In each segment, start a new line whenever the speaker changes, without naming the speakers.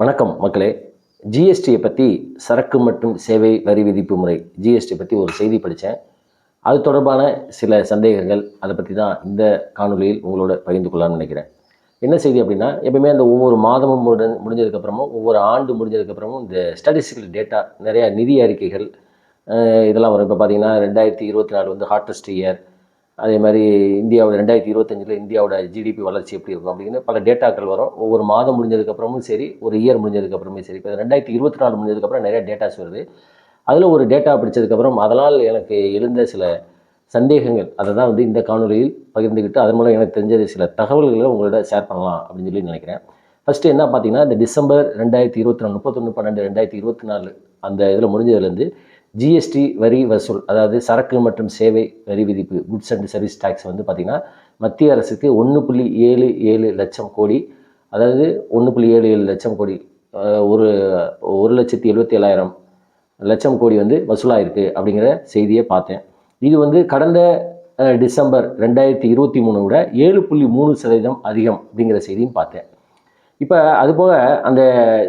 வணக்கம் மக்களே. ஜிஎஸ்டியை பற்றி சரக்கு மற்றும் சேவை வரி விதிப்பு முறை ஜிஎஸ்டி பற்றி ஒரு செய்தி படித்தேன். அது தொடர்பான சில சந்தேகங்கள் அதை பற்றி தான் இந்த காணொலியில் உங்களோட பகிர்ந்து கொள்ளலாம்னு நினைக்கிறேன். என்ன செய்தி அப்படின்னா எப்பவுமே அந்த ஒவ்வொரு மாதமும் முடி முடிஞ்சதுக்கப்புறமும் ஒவ்வொரு ஆண்டு முடிஞ்சதுக்கப்புறமும் இந்த ஸ்டாட்டிஸ்டிக்கல் டேட்டா நிறையா நிதி அறிக்கைகள் இதெல்லாம் வரும். இப்போ பார்த்தீங்கன்னா ரெண்டாயிரத்தி இருபத்தி நாலு வந்து ஹாட்டஸ்ட் இயர் அதே மாதிரி இந்தியாவோட ரெண்டாயிரத்தி இருபத்தஞ்சில் இந்தியாவோட ஜிடிபி வளர்ச்சி எப்படி இருக்கும் அப்படின்னு பல டேட்டாக்கள் வரும். ஒவ்வொரு மாதம் முடிஞ்சதுக்கப்புறமும் சரி ஒரு இயர் முடிஞ்சதுக்கப்புறமே சரி. இப்போ ரெண்டாயிரத்தி இருபத்தி நாலு முடிஞ்சதுக்கப்புறம் நிறைய டேட்டாஸ் வருது. அதில் ஒரு டேட்டா பிடிச்சதுக்கப்புறம் அதனால் எனக்கு எழுந்த சில சந்தேகங்கள் அதை தான் வந்து இந்த காணொலியில் பகிர்ந்துக்கிட்டு அதன் மூலம் எனக்கு தெரிஞ்சது சில தகவல்களை உங்களோட ஷேர் பண்ணலாம் அப்படின்னு சொல்லி நினைக்கிறேன். ஃபஸ்ட்டு என்ன பார்த்தீங்கன்னா இந்த டிசம்பர் ரெண்டாயிரத்தி இருபத்தி நாலு முப்பத்தொன்று பன்னெண்டு ரெண்டாயிரத்தி இருபத்தி நாலு அந்த இதில் முடிஞ்சதுலேருந்து ஜிஎஸ்டி வரி வசூல் அதாவது சரக்கு மற்றும் சேவை வரி விதிப்பு குட்ஸ் அண்ட் சர்வீஸ் டேக்ஸ் வந்து பார்த்திங்கன்னா மத்திய அரசுக்கு ஒன்று புள்ளி ஏழு ஏழு லட்சம் கோடி அதாவது ஒன்று புள்ளி ஏழு ஏழு லட்சம் கோடி ஒரு ஒரு லட்சத்தி எழுபத்தி ஏழாயிரம் லட்சம் கோடி வந்து வசூலாயிருக்கு அப்படிங்கிற செய்தியை பார்த்தேன். இது வந்து கடந்த டிசம்பர் ரெண்டாயிரத்தி இருபத்தி மூணு விட ஏழு புள்ளி மூணு சதவீதம் அதிகம் அப்படிங்கிற செய்தியும் பார்த்தேன். இப்போ அதுபோக அந்த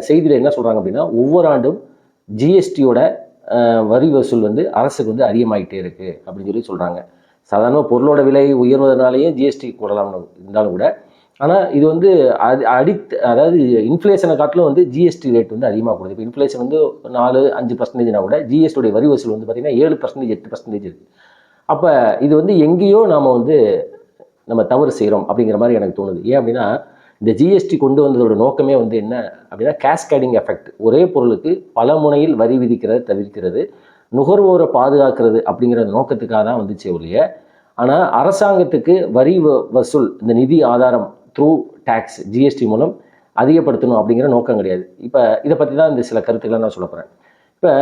செய்தியில் என்ன சொல்கிறாங்க அப்படின்னா ஒவ்வொரு ஆண்டும் ஜிஎஸ்டியோட வரி வசூல் வந்து அரசுக்கு வந்து அதிகமாகிட்டே இருக்குது அப்படின்னு சொல்லி சொல்கிறாங்க சாதாரண பொருளோட விலை உயர்வதனாலேயே ஜிஎஸ்டி கூடலாம்னு இருந்தாலும் கூட. ஆனால் இது வந்து அது அடி அதாவது இன்ஃப்ளேஷனை காட்டிலும் வந்து ஜிஎஸ்டி ரேட் வந்து அதிகமாக கொடுது. இப்போ இன்ஃப்ளேஷன் வந்து நாலு அஞ்சு பர்சன்டேஜ்னா கூட ஜிஎஸ்டியோடைய வரி வசூல் வந்து பார்த்திங்கன்னா ஏழு பர்சன்டேஜ் எட்டு பர்சன்டேஜ் இருக்குது அப்போ இது வந்து எங்கேயோ நாம் வந்து நம்ம தவறு செய்கிறோம் அப்படிங்கிற மாதிரி எனக்கு தோணுது. ஏன் அப்படின்னா இந்த ஜிஎஸ்டி கொண்டு வந்ததோட நோக்கமே வந்து என்ன அப்படின்னா கேஸ்கேடிங் எஃபெக்ட் ஒரே பொருளுக்கு பல முனையில் வரி விதிக்கிறத தவிர்க்கிறது நுகர்வோரை பாதுகாக்கிறது அப்படிங்கிற நோக்கத்துக்காக தான் வந்துச்சு ஒழிய ஆனால் அரசாங்கத்துக்கு வரி வசூல் இந்த நிதி ஆதாரம் த்ரூ டேக்ஸ் ஜிஎஸ்டி மூலம் அதிகப்படுத்தணும் அப்படிங்கிற நோக்கம் கிடையாது. இப்போ இதை பற்றி தான் இந்த சில கருத்துக்களை நான் சொல்ல போகிறேன் இப்போ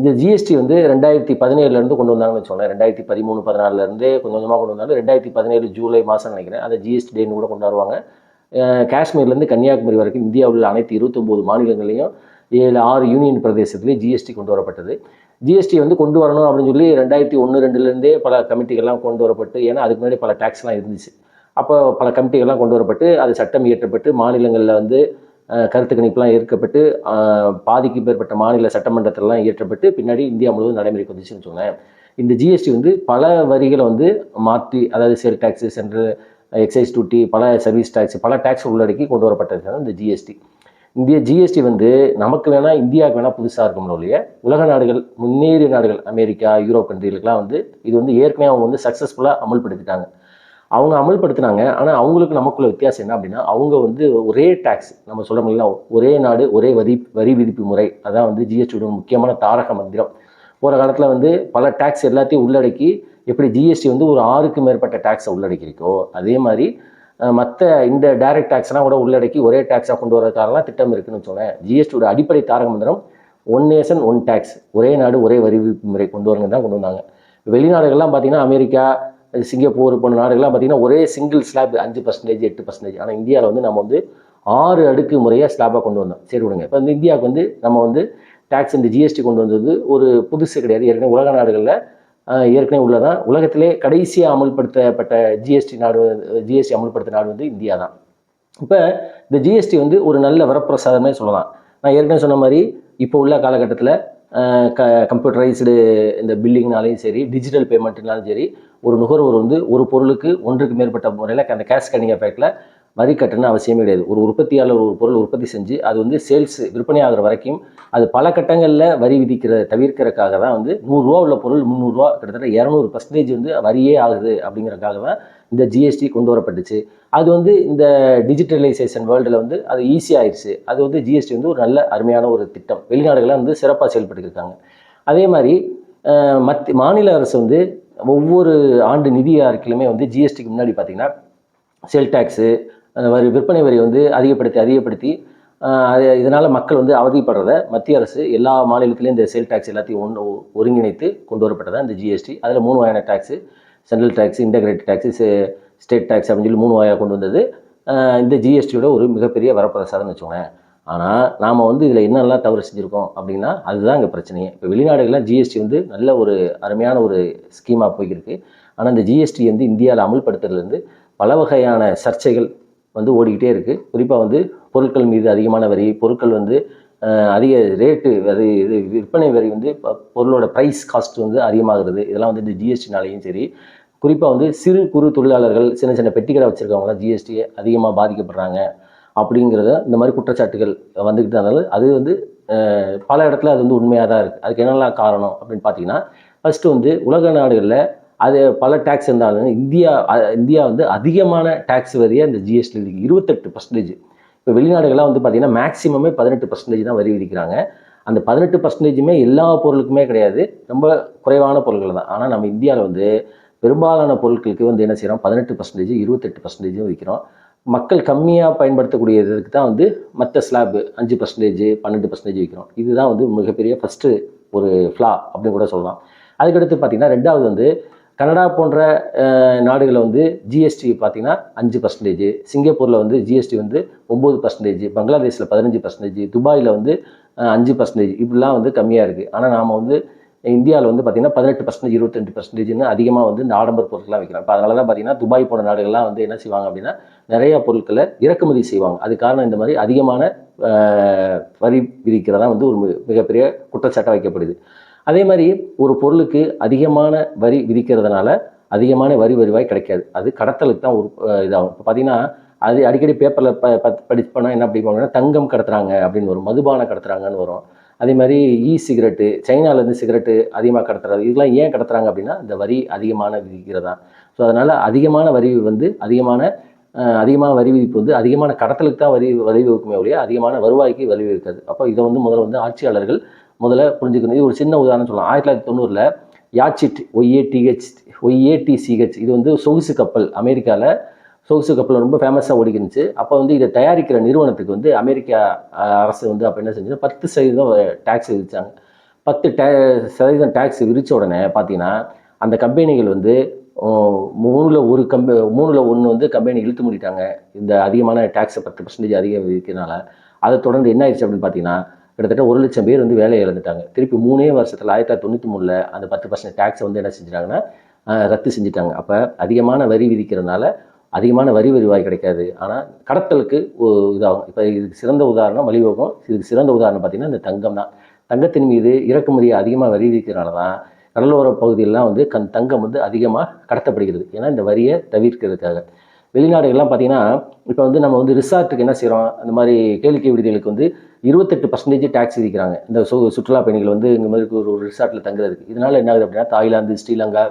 இந்த ஜிஎஸ்டி வந்து ரெண்டாயிரத்தி பதினேழுலேருந்து கொண்டு வந்தாங்கன்னு சொன்னேன் ரெண்டாயிரத்தி பதிமூணு பதினாலுலேருந்தே கொஞ்சம் கொஞ்சமாக கொண்டு வந்தாலும் ரெண்டாயிரத்தி பதினேழு ஜூலை மாதம் நினைக்கிறேன். அதை ஜிஎஸ்டி டேன்னு கூட கொண்டாடுவாங்க. காஷ்மீர்லேருந்து கன்னியாகுமரி வரைக்கும் இந்தியாவில் உள்ள அனைத்து இருபத்தொம்போது மாநிலங்களையும் ஏழு ஆறு யூனியன் பிரதேசத்துலேயும் ஜிஎஸ்டி கொண்டு வரப்பட்டது. ஜிஎஸ்டி வந்து கொண்டு வரணும் அப்படின்னு சொல்லி ரெண்டாயிரத்தி ஒன்று ரெண்டுலேருந்தே பல கமிட்டிகள்லாம் கொண்டு வரப்பட்டு ஏன்னா அதுக்கு முன்னாடி பல டேக்ஸ்லாம் இருந்துச்சு. அப்போ பல கமிட்டிகள்லாம் கொண்டு வரப்பட்டு அது சட்டம் இயற்றப்பட்டு மாநிலங்களில் வந்து கருத்து கணிப்புலாம் ஏற்கப்பட்டு பாதிக்கு மேற்பட்ட மாநில சட்டமன்றத்திலலாம் இயற்றப்பட்டு பின்னாடி இந்தியா முழுவதும் நடைமுறைக்கு வந்துச்சுன்னு சொன்னேன். இந்த ஜிஎஸ்டி வந்து பல வரிகளை வந்து மாற்றி அதாவது sale tax central excise duty பல சர்வீஸ் டேக்ஸ் பல டேக்ஸ் உள்ளடக்கி கொண்டு வரப்பட்டது தான் இந்த ஜிஎஸ்டி இந்திய ஜிஎஸ்டி வந்து நமக்கு வேணால் இந்தியாவுக்கு வேணால் புதுசாக இருக்கணும் இல்லையா? உலக நாடுகள் முன்னேறிய நாடுகள் அமெரிக்கா யூரோப் கண்ட்ரிகளுக்கெல்லாம் வந்து இது வந்து ஏற்கனவே அவங்க வந்து சக்ஸஸ்ஃபுல்லாக அமல்படுத்திட்டாங்க. அவங்க அமல்படுத்தினாங்க ஆனால் அவங்களுக்கு நமக்குள்ள வித்தியாசம் என்ன அப்படின்னா அவங்க வந்து ஒரே டேக்ஸ் நம்ம சொல்ல முடியல ஒரே நாடு ஒரே வரி வரி விதிப்பு முறை அதான் வந்து ஜிஎஸ்டியோட முக்கியமான தாரக மந்திரம். போகிற காலத்தில் வந்து பல டேக்ஸ் எல்லாத்தையும் உள்ளடக்கி எப்படி ஜிஎஸ்டி வந்து ஒரு ஆறுக்கு மேற்பட்ட டேக்ஸை உள்ளடக்கியிருக்கோ அதே மாதிரி மற்ற இந்த டைரக்ட் டேக்ஸ்லாம் கூட உள்ளடக்கி ஒரே டேக்ஸாக கொண்டு வரதுக்காகலாம் திட்டம் இருக்குன்னு சொன்னேன். ஜிஎஸ்டியோட அடிப்படை தாரக மந்திரம் ஒன் நேஷன் ஒன் டேக்ஸ் ஒரே நாடு ஒரே வரி முறை கொண்டு வரங்க தான் கொண்டு வந்தாங்க. வெளிநாடுகள்லாம் பார்த்தீங்கன்னா அமெரிக்கா சிங்கப்பூர் போன்ற நாடுகள்லாம் பார்த்தீங்கன்னா ஒரே சிங்கிள் ஸ்லாப் அஞ்சு பர்சன்டேஜ் எட்டு பர்சன்டேஜ் ஆனால் இந்தியாவில் வந்து நம்ம வந்து ஆறு அடுக்கு முறையாக ஸ்லாபாக கொண்டு வந்தோம். சரி விடுங்க. இப்போ வந்து இந்தியாவுக்கு வந்து நம்ம வந்து டேக்ஸ் இந்த ஜிஎஸ்டி கொண்டு வந்தது ஒரு புதுசு கிடையாது. ஏற்கனவே உலக நாடுகளில் ஏற்கனவே உள்ளதான் உலகத்திலே கடைசியாக அமல்படுத்தப்பட்ட ஜிஎஸ்டி நாடு ஜிஎஸ்டி அமல்படுத்த நாடு வந்து இந்தியா தான். இப்போ இந்த ஜிஎஸ்டி வந்து ஒரு நல்ல வரப்பிரசாதமே சொல்லலாம். நான் ஏற்கனவே சொன்ன மாதிரி இப்போ உள்ள காலகட்டத்தில் க கம்ப்யூட்டரைஸ்டு இந்த பில்லிங்னாலையும் சரி டிஜிட்டல் பேமெண்ட்னாலும் சரி ஒரு நுகர்வோர் வந்து ஒரு பொருளுக்கு ஒன்றுக்கு மேற்பட்ட முறையில் அந்த கேஷ் கட்டிங் எஃபெக்டில் வரி கட்டணும்னு அவசியமே கிடையாது. ஒரு உற்பத்தியாளர் ஒரு பொருள் உற்பத்தி செஞ்சு அது வந்து சேல்ஸ் விற்பனை ஆகுற வரைக்கும் அது பல கட்டங்களில் வரி விதிக்கிற தவிர்க்கிறதுக்காக தான் வந்து நூறுரூவா உள்ள பொருள் முந்நூறுரூவா கிட்டத்தட்ட இரநூறு பர்சன்டேஜ் வந்து வரியே ஆகுது அப்படிங்கிறதுக்காக தான் இந்த ஜிஎஸ்டி கொண்டு வரப்பட்டுச்சு. அது வந்து இந்த டிஜிட்டலைசேஷன் வேர்ல்டில் வந்து அது ஈஸியாகிடுச்சு அது வந்து ஜிஎஸ்டி வந்து ஒரு நல்ல அருமையான ஒரு திட்டம். வெளிநாடுகளில் வந்து சிறப்பாக செயல்பட்டுருக்காங்க அதே மாதிரி மத் மாநில அரசு வந்து ஒவ்வொரு ஆண்டு நிதி அறிக்கையிலுமே வந்து ஜிஎஸ்டிக்கு முன்னாடி பார்த்திங்கன்னா சேல் டேக்ஸு வரி விற்பனை வரி வந்து அதிகப்படுத்தி அதிகப்படுத்தி இதனால் மக்கள் வந்து அவதிப்படுறத மத்திய அரசு எல்லா மாநிலத்திலையும் இந்த சேல் டேக்ஸ் எல்லாத்தையும் ஒன்று ஒருங்கிணைத்து கொண்டு வரப்பட்டதாக இந்த ஜிஎஸ்டி அதில் மூணு வகையான tax central tax integrated tax state tax அப்படின்னு சொல்லி மூணு வகையாக கொண்டு வந்தது. இந்த ஜிஎஸ்டியோட ஒரு மிகப்பெரிய வரப்பிரசாதம்னு வச்சுக்கோங்க ஆனால் நாம் வந்து இதில் என்னெல்லாம் தவறு செஞ்சுருக்கோம் அப்படின்னா அதுதான் இங்கே பிரச்சனையே. இப்போ வெளிநாடுகள்லாம் ஜிஎஸ்டி வந்து நல்ல ஒரு அருமையான ஒரு ஸ்கீமாக போய்க்கிருக்கு. ஆனால் இந்த ஜிஎஸ்டி வந்து இந்தியாவில் அமல்படுத்துறதுலேருந்து பல வகையான சர்ச்சைகள் வந்து ஓடிக்கிட்டே இருக்குது குறிப்பாக வந்து பொருட்கள் மீது அதிகமான வரி பொருட்கள் வந்து அதிக ரேட்டு வரி இது விற்பனை வரி வந்து இப்போ பொருளோட ப்ரைஸ் காஸ்ட் வந்து அதிகமாகிறது. இதெல்லாம் வந்து இந்த ஜிஎஸ்டினாலையும் சரி. குறிப்பாக வந்து சிறு குறு தொழிலாளர்கள் சின்ன சின்ன பெட்டிக்கடை வச்சுருக்கவங்களாம் ஜிஎஸ்டி அதிகமாக பாதிக்கப்படுறாங்க அப்படிங்கிறத இந்த மாதிரி குற்றச்சாட்டுகள் வந்துக்கிட்டு இருந்தாலும் அது வந்து பல இடத்துல அது வந்து உண்மையாக தான் இருக்குது அதுக்கு என்னெல்லாம் காரணம் அப்படின்னு பார்த்தீங்கன்னா ஃபஸ்ட்டு வந்து உலக நாடுகளில் அது பல டேக்ஸ் இருந்தாலும் இந்தியா இந்தியா வந்து அதிகமான டேக்ஸ் வரியாக இந்த ஜிஎஸ்டி இருக்குது இருபத்தெட்டு பர்சன்டேஜ் இப்போ வெளிநாடுகள்லாம் வந்து பார்த்தீங்கன்னா மேக்ஸிமமே பதினெட்டு பர்சன்டேஜ் தான் வரி விதிக்கிறாங்க. அந்த பதினெட்டு பர்சன்டேஜுமே எல்லா பொருளுக்குமே கிடையாது. ரொம்ப குறைவான பொருட்கள் தான். ஆனால் நம்ம இந்தியாவில் வந்து பெரும்பாலான பொருட்களுக்கு வந்து என்ன செய்கிறோம் பதினெட்டு பர்சன்டேஜ் இருபத்தெட்டு பர்சன்டேஜும் விற்கிறோம் மக்கள் கம்மியாக பயன்படுத்தக்கூடிய இதுக்கு தான் வந்து மற்ற ஸ்லாப் அஞ்சு பர்சன்டேஜ் பன்னெண்டு பர்சன்டேஜ் விற்கிறோம் இதுதான் வந்து மிகப்பெரிய ஃபஸ்ட்டு ஒரு ஃப்ளா அப்படின்னு கூட சொல்லலாம். அதுக்கடுத்து பார்த்தீங்கன்னா ரெண்டாவது வந்து கனடா போன்ற நாடுகளில் வந்து ஜிஎஸ்டி பார்த்தீங்கன்னா அஞ்சு பர்சன்டேஜ் சிங்கப்பூரில் வந்து ஜிஎஸ்டி வந்து ஒம்பது பர்சன்டேஜ் பங்களாதேஷில் பதினஞ்சு பர்சன்டேஜ் துபாயில் வந்து அஞ்சு பர்சன்டேஜ் இப்படிலாம் வந்து கம்மியாக இருக்குது ஆனால் நாம் வந்து இந்தியாவில் வந்து பார்த்தீங்கன்னா பதினெட்டு பர்சன்டேஜ் இருபத்தெண்டு பர்சன்டேஜ்னு அதிகமாக வந்து இந்த ஆடம்பர பொருட்கள்லாம் வைக்கிறாங்க. இப்போ அதனால தான் பார்த்திங்கன்னா துபாய் போன்ற நாடுகள்லாம் வந்து என்ன செய்வாங்க அப்படின்னா நிறைய பொருட்களை இறக்குமதி செய்வாங்க. அது காரணம் இந்த மாதிரி அதிகமான வரி விதிக்கிறதா வந்து ஒரு மிகப்பெரிய குற்றச்சாட்டாக வைக்கப்படுது. அதே மாதிரி ஒரு பொருளுக்கு அதிகமான வரி விதிக்கிறதுனால அதிகமான வரி வருவாய் கிடைக்காது. அது கடத்தலுக்கு தான் ஒரு இதாகும். இப்போ பார்த்தீங்கன்னா அது அடிக்கடி பேப்பரில் ப ப- படிச்சு போனால் என்ன அப்படி தங்கம் கடத்துறாங்க அப்படின்னு வரும். மதுபானம் கடத்துறாங்கன்னு வரும். அதே மாதிரி இ சிகரெட்டு சைனாலேருந்து சிகரெட்டு அதிகமாக கடத்துறது இதெல்லாம் ஏன் கடத்துறாங்க அப்படின்னா இந்த வரி அதிகமான விதிக்கிறதா ஸோ அதனால் அதிகமான வரி வந்து அதிகமான அதிகமான வரி விதிப்பு வந்து அதிகமான கடத்தலுக்கு தான் வரி வரி விதிக்குமே ஒழிய அதிகமான வருவாய்க்கு வரி இருக்காது அப்போ இதை வந்து முதல்ல வந்து ஆட்சியாளர்கள் முதல்ல புரிஞ்சுக்கணும். இது ஒரு சின்ன உதாரணம் சொல்லலாம். ஆயிரத்தி தொள்ளாயிரத்தி தொண்ணூறில் யாச்சிட் ஒய்ஏடிஹெச் ஒய்ஏடிசிஹெச் இது வந்து சொகுசு கப்பல் அமெரிக்காவில் சொகுசு கப்பல் ரொம்ப ஃபேமஸாக ஓடிக்கிருந்துச்சு. அப்போ வந்து இதை தயாரிக்கிற நிறுவனத்துக்கு வந்து அமெரிக்கா அரசு வந்து அப்போ என்ன செஞ்சு பத்து சதவீதம் டேக்ஸ் விதிச்சாங்க. பத்து டே சதவீதம் டேக்ஸ் விரித்த உடனே பார்த்தீங்கன்னா அந்த கம்பெனிகள் வந்து மூணில் ஒரு கம்பெ மூணில் ஒன்று வந்து கம்பெனி இழுத்து மூடிட்டாங்க. இந்த அதிகமான டேக்ஸை பத்து பர்சன்டேஜ் அதிகம் விதிக்கிறனால அதை தொடர்ந்து என்ன ஆயிடுச்சு அப்படின்னு பார்த்தீங்கன்னா கிட்டத்தட்ட ஒரு லட்சம் பேர் வந்து வேலையை இழந்துட்டாங்க. திருப்பி மூணே வருஷத்தில் ஆயிரத்தி தொள்ளாயிரத்தி தொண்ணூற்றி மூணில் அந்த பத்து பர்சன்ட் டேக்ஸை வந்து என்ன செஞ்சிட்டாங்கன்னா ரத்து செஞ்சுட்டாங்க. அப்போ அதிகமான வரி விதிக்கிறதுனால அதிகமான வரி வருவாய் கிடைக்காது. ஆனால் கடத்தலுக்கு இதாகும். இப்போ இதுக்கு சிறந்த உதாரணம் வழிவகம் இதுக்கு சிறந்த உதாரணம் பார்த்தீங்கன்னா இந்த தங்கம் தான். தங்கத்தின் மீது இறக்குமதியை அதிகமாக வரி விதிக்கிறனால தான் கடலோர பகுதியிலலாம் வந்து கண் தங்கம் வந்து அதிகமாக கடத்தப்படுகிறது. ஏன்னா இந்த வரியை தவிர்க்கிறதுக்காக. வெளிநாடுகள்லாம் பார்த்திங்கன்னா இப்போ வந்து நம்ம வந்து ரிசார்ட்டுக்கு என்ன செய்கிறோம் அந்த மாதிரி கேளிக்கை விடுதிகளுக்கு வந்து இருபத்தெட்டு பர்சன்டேஜ் டேக்ஸ் விதிக்கிறாங்க. இந்த சு சுற்றுலா பயணிகள் வந்து இந்த மாதிரி ஒரு ரிசார்ட்டில் தங்குறதுக்கு. இதனால் என்ன ஆகுது அப்படின்னா தாய்லாந்து ஸ்ரீலங்கா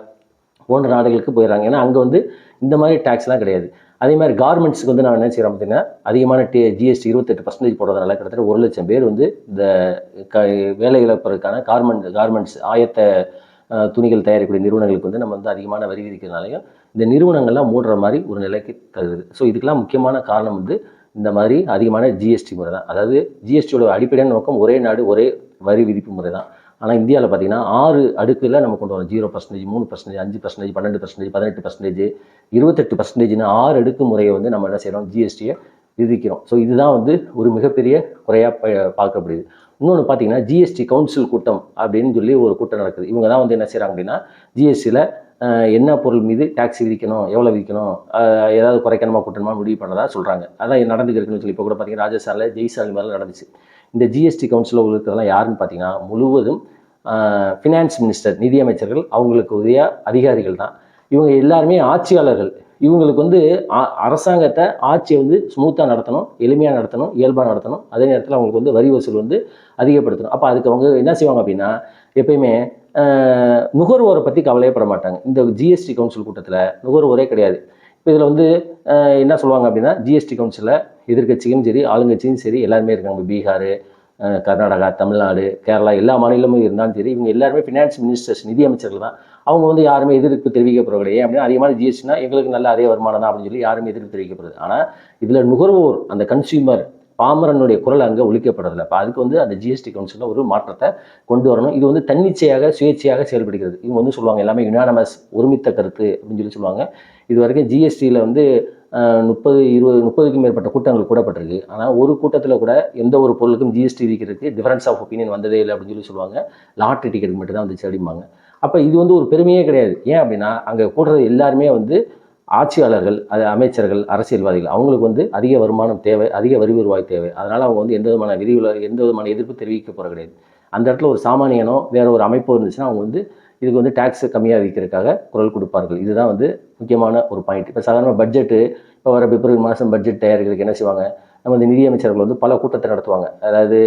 போன்ற நாடுகளுக்கு போயிடுறாங்க. ஏன்னா அங்கே வந்து இந்த மாதிரி டேக்ஸ்லாம் கிடையாது. அதே மாதிரி கார்மெண்ட்ஸுக்கு வந்து நான் என்ன செய்கிறோம் பார்த்தீங்கன்னா அதிகமான டே ஜிஎஸ்டி இருபத்தெட்டு பர்சன்டேஜ் போடுறதுனால கிட்டத்தட்ட ஒரு லட்சம் பேர் வந்து இந்த க வேலை இழப்பதற்கான கார்மெண்ட் கார்மெண்ட்ஸ் ஆயத்த துணிகள் தயாரிக்கக்கூடிய நிறுவனங்களுக்கு வந்து நம்ம வந்து அதிகமான வரி விதிக்கிறதுனாலையும் இந்த நிறுவனங்கள்லாம் மூடுற மாதிரி ஒரு நிலைக்கு தருது ஸோ இதுக்கெல்லாம் முக்கியமான காரணம் வந்து இந்த மாதிரி அதிகமான ஜிஎஸ்டி முறை தான் அதாவது ஜிஎஸ்டியோட அடிப்படையான நோக்கம் ஒரே நாடு ஒரே வரி விதிப்பு முறை தான் ஆனால் இந்தியாவில் பார்த்தீங்கன்னா ஆறு அடுக்கில் நம்ம கொண்டு வரோம் ஜீரோ பர்சன்டேஜ் மூணு பர்சன்டேஜ் அஞ்சு பர்சன்டேஜ் பன்னெண்டு பர்சன்டேஜ் பதினெட்டு பர்சன்டேஜ் இருபத்தெட்டு பர்சன்டேஜ்னு ஆறு அடுக்கு முறையை வந்து நம்ம என்ன செய்கிறோம் ஜிஎஸ்டியை விதிக்கிறோம். ஸோ இதுதான் வந்து ஒரு மிகப்பெரிய குறையாக ப- பார்க்கப்படுது. இன்னொன்று பார்த்தீங்கன்னா ஜிஎஸ்டி கவுன்சில் கூட்டம் அப்படின்னு சொல்லி ஒரு கூட்டம் நடக்குது. இவங்க தான் வந்து என்ன செய்கிறாங்க அப்படின்னா ஜிஎஸ்டியில் என்ன பொருள் மீது டேக்ஸ் விதிக்கணும் எவ்வளோ விதிக்கணும் ஏதாவது குறைக்கணுமா கூட்டணுமா முடிவு பண்ணதா சொல்கிறாங்க அதான் நடந்துக்கிறதுன்னு சொல்லி இப்போ கூட பார்த்தீங்கன்னா ராஜஸ்தானில் ஜெய்சாலி மாதிரிலாம் நடந்துச்சு. இந்த ஜிஎஸ்டி கவுன்சிலில் இருக்கிறதெல்லாம் யாருன்னு பார்த்தீங்கன்னா முழுவதும் ஃபினான்ஸ் மினிஸ்டர் நிதியமைச்சர்கள் அவங்களுக்கு உரிய அதிகாரிகள் தான். இவங்க எல்லாருமே ஆட்சியாளர்கள். இவங்களுக்கு வந்து அ- அரசாங்கத்தை ஆட்சியை வந்து ஸ்மூத்தாக நடத்தணும் எளிமையாக நடத்தணும் இயல்பாக நடத்தணும். அதே நேரத்தில் அவங்களுக்கு வந்து வரி வசூல் வந்து அதிகப்படுத்தணும். அப்போ அதுக்கு அவங்க என்ன செய்வாங்க அப்படின்னா எப்பயுமே நுகர்வோரை பற்றி கவலையப்பட மாட்டாங்க. இந்த ஜிஎஸ்டி கவுன்சில் கூட்டத்தில் நுகர்வோரே கிடையாது. இப்போ இதில் வந்து என்ன சொல்லுவாங்க அப்படின்னா ஜிஎஸ்டி கவுன்சிலில் எதிர்க்கட்சியும் சரி ஆளுங்கட்சியும் சரி எல்லாருமே இருக்காங்க. பீகார் கர்நாடகா தமிழ்நாடு கேரளா எல்லா மாநிலமும் இருந்தாலும் சரி இவங்க எல்லாருமே ஃபினான்ஸ் மினிஸ்டர்ஸ் நிதி அமைச்சர்கள் தான். அவங்க வந்து யாருமே எதிர்ப்பு தெரிவிக்கப்படுறது ஏன் அப்படின்னா அதிகமான ஜிஎஸ்டினா எங்களுக்கு நல்ல அதே வருமானம் தான் அப்படின்னு சொல்லி யாருமே எதிர்ப்பு தெரிவிக்கப்படுது ஆனால் இதில் நுகர்வோர் அந்த கன்சியூமர் பாமரனுடைய குரல் அங்கே ஒழிக்கப்படுறதில்ல. அப்போ அதுக்கு வந்து அந்த ஜிஎஸ்டி கவுன்சிலில் ஒரு மாற்றத்தை கொண்டு வரணும். இது வந்து தன்னிச்சையாக சுயேட்சையாக செயல்படுகிறது. இவங்க வந்து சொல்லுவாங்க எல்லாமே யுனானமஸ் ஒருமித்த கருத்து அப்படின்னு சொல்லி சொல்லுவாங்க. இது வரைக்கும் ஜிஎஸ்டியில் வந்து முப்பது இருபது முப்பதுக்கும் மேற்பட்ட கூட்டங்கள் கூடப்பட்டிருக்கு. ஆனால் ஒரு கூட்டத்தில் கூட எந்த ஒரு பொருளுக்கும் ஜிஎஸ்டி விதிக்கிறதுக்கு டிஃபரன்ஸ் ஆஃப் ஒப்பீனியன் வந்ததே இல்லை அப்படின்னு சொல்லி சொல்லுவாங்க. லாட்ரி டிக்கெட் மட்டும் தான் வந்து செடிம்பாங்க அப்போ இது வந்து ஒரு பெருமையே கிடையாது. ஏன் அப்படின்னா அங்கே கூடுறது எல்லாருமே வந்து ஆட்சியாளர்கள் அது அமைச்சர்கள் அரசியல்வாதிகள் அவங்களுக்கு வந்து அதிக வருமானம் தேவை அதிக வரி வருவாய் தேவை. அதனால் அவங்க வந்து எந்த விதமான விதிவில எந்த விதமான எதிர்ப்பு தெரிவிக்க போகிற கிடையாது. அந்த இடத்துல ஒரு சாமானியனோ வேற ஒரு அமைப்பு இருந்துச்சுன்னா அவங்க வந்து இதுக்கு வந்து டேக்ஸ் கம்மியாக விற்கிறதுக்காக குரல் கொடுப்பார்கள். இதுதான் வந்து முக்கியமான ஒரு பாயிண்ட் இப்போ சாதாரண பட்ஜெட்டு இப்போ வர பிப்ரவரி மாதம் பட்ஜெட் தயாரிக்கிறதுக்கு என்ன செய்வாங்க? நமது நிதியமைச்சர்கள் வந்து பல கூட்டத்தை நடத்துவாங்க. அதாவது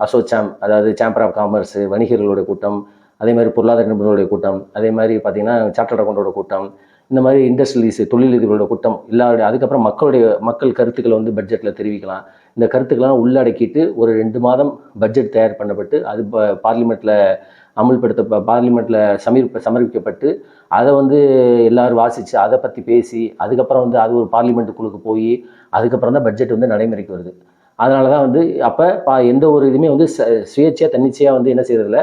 அசோசாம் அதாவது சேம்பர் ஆஃப் காமர்ஸ் வணிகர்களுடைய கூட்டம் அதே மாதிரி பொருளாதார நிபுணர்களுடைய கூட்டம் அதே மாதிரி பார்த்தீங்கன்னா சார்ட்டர்ட் அக்கௌண்டோட கூட்டம் இந்த மாதிரி இண்டஸ்ட்ரியலிஸ் தொழிலதிபர்களோட கூட்டம் இல்லாத அதுக்கப்புறம் மக்களுடைய மக்கள் கருத்துக்களை வந்து பட்ஜெட்டில் தெரிவிக்கலாம். இந்த கருத்துக்கெல்லாம் உள்ளடக்கிட்டு ஒரு ரெண்டு மாதம் பட்ஜெட் தயார் பண்ணப்பட்டு அது பார்லிமெண்ட்டில் அமல்படுத்த பார்லிமெண்ட்டில் சமர்ப்ப சமர்ப்பிக்கப்பட்டு அதை வந்து எல்லோரும் வாசித்து அதை பற்றி பேசி அதுக்கப்புறம் வந்து அது ஒரு பார்லிமெண்ட் குழுக்கு போய் அதுக்கப்புறம் தான் பட்ஜெட் வந்து நடைமுறைக்கு வருது. அதனால தான் வந்து அப்போ பா எந்த ஒரு இதுவுமே வந்து ச சுயேட்சையாக தன்னிச்சையாக வந்து என்ன செய்கிறதில்ல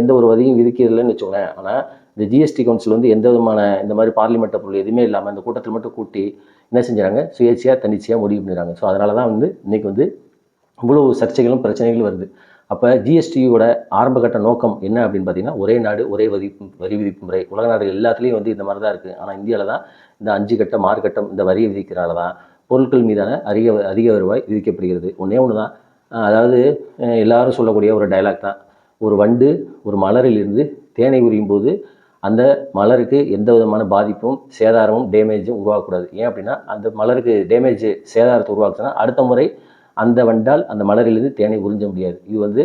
எந்த ஒரு வரியும் விதிக்கிறதில்லன்னு வச்சுக்கோங்களேன். ஆனால் இந்த ஜிஎஸ்டி கவுன்சில் வந்து எந்த விதமான இந்த மாதிரி பார்லிமெண்ட் பொருள் எதுவுமே இல்லாமல் இந்த கூட்டத்தில் மட்டும் கூட்டி என்ன செஞ்சுறாங்க சுயேட்சையாக தன்னிச்சையாக முடிவு பண்ணிடுறாங்க. ஸோ அதனால தான் வந்து இன்றைக்கி வந்து இவ்வளோ சர்ச்சைகளும் பிரச்சனைகளும் வருது. அப்போ ஜிஎஸ்டியோட ஆரம்பகட்ட நோக்கம் என்ன அப்படின்னு பார்த்தீங்கன்னா ஒரே நாடு ஒரே வரி வரி விதிப்பு முறை. உலக நாடுகள் எல்லாத்துலேயும் வந்து இந்த மாதிரி தான் இருக்குது ஆனால் இந்தியாவில் தான் இந்த அஞ்சு கட்டம் ஆறு கட்டம் இந்த வரியை விதிக்கிறனால தான் பொருட்கள் மீதான அதிக அதிக வருவாய் விதிக்கப்படுகிறது. ஒன்றே ஒன்று தான் அதாவது எல்லாரும் சொல்லக்கூடிய ஒரு டயலாக் தான். ஒரு வண்டு ஒரு மலரிலிருந்து தேனை உரியும் போது அந்த மலருக்கு எந்த விதமான பாதிப்பும் சேதாரமும் டேமேஜும் உருவாகக்கூடாது ஏன் அப்படின்னா அந்த மலருக்கு டேமேஜ் சேதாரத்தை உருவாக்குச்சுன்னா அடுத்த முறை அந்த வண்டால் அந்த மலரிலிருந்து தேனை உறிஞ்ச முடியாது. இது வந்து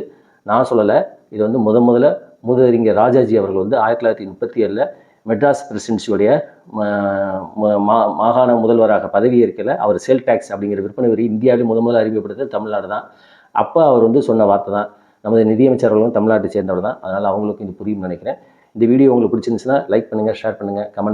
நான் சொல்லலை இது வந்து முத முதல்ல முதலறிஞர் ராஜாஜி அவர்கள் வந்து ஆயிரத்தி தொள்ளாயிரத்தி முப்பத்தி ஏழில் மெட்ராஸ் பிரசிடென்சியோடைய மாகாண முதல்வராக பதவி இருக்கல அவர் சேல் டேக்ஸ் அப்படிங்கிற விற்பனை வரி இந்தியாவிலே முத முதல்ல அறிமுகப்படுத்தது தமிழ்நாடு தான். அப்போ அவர் வந்து சொன்ன வார்த்தை தான் நமது நிதியமைச்சர்களும் தமிழ்நாட்டை சேர்ந்தவர் தான் அதனால் அவங்களுக்கும் இது புரியும்னு நினைக்கிறேன். இந்த வீடியோ உங்களுக்கு பிடிச்சிருந்துச்சுன்னா லைக் பண்ணுங்கள் ஷேர் பண்ணுங்கள் கமெண்ட்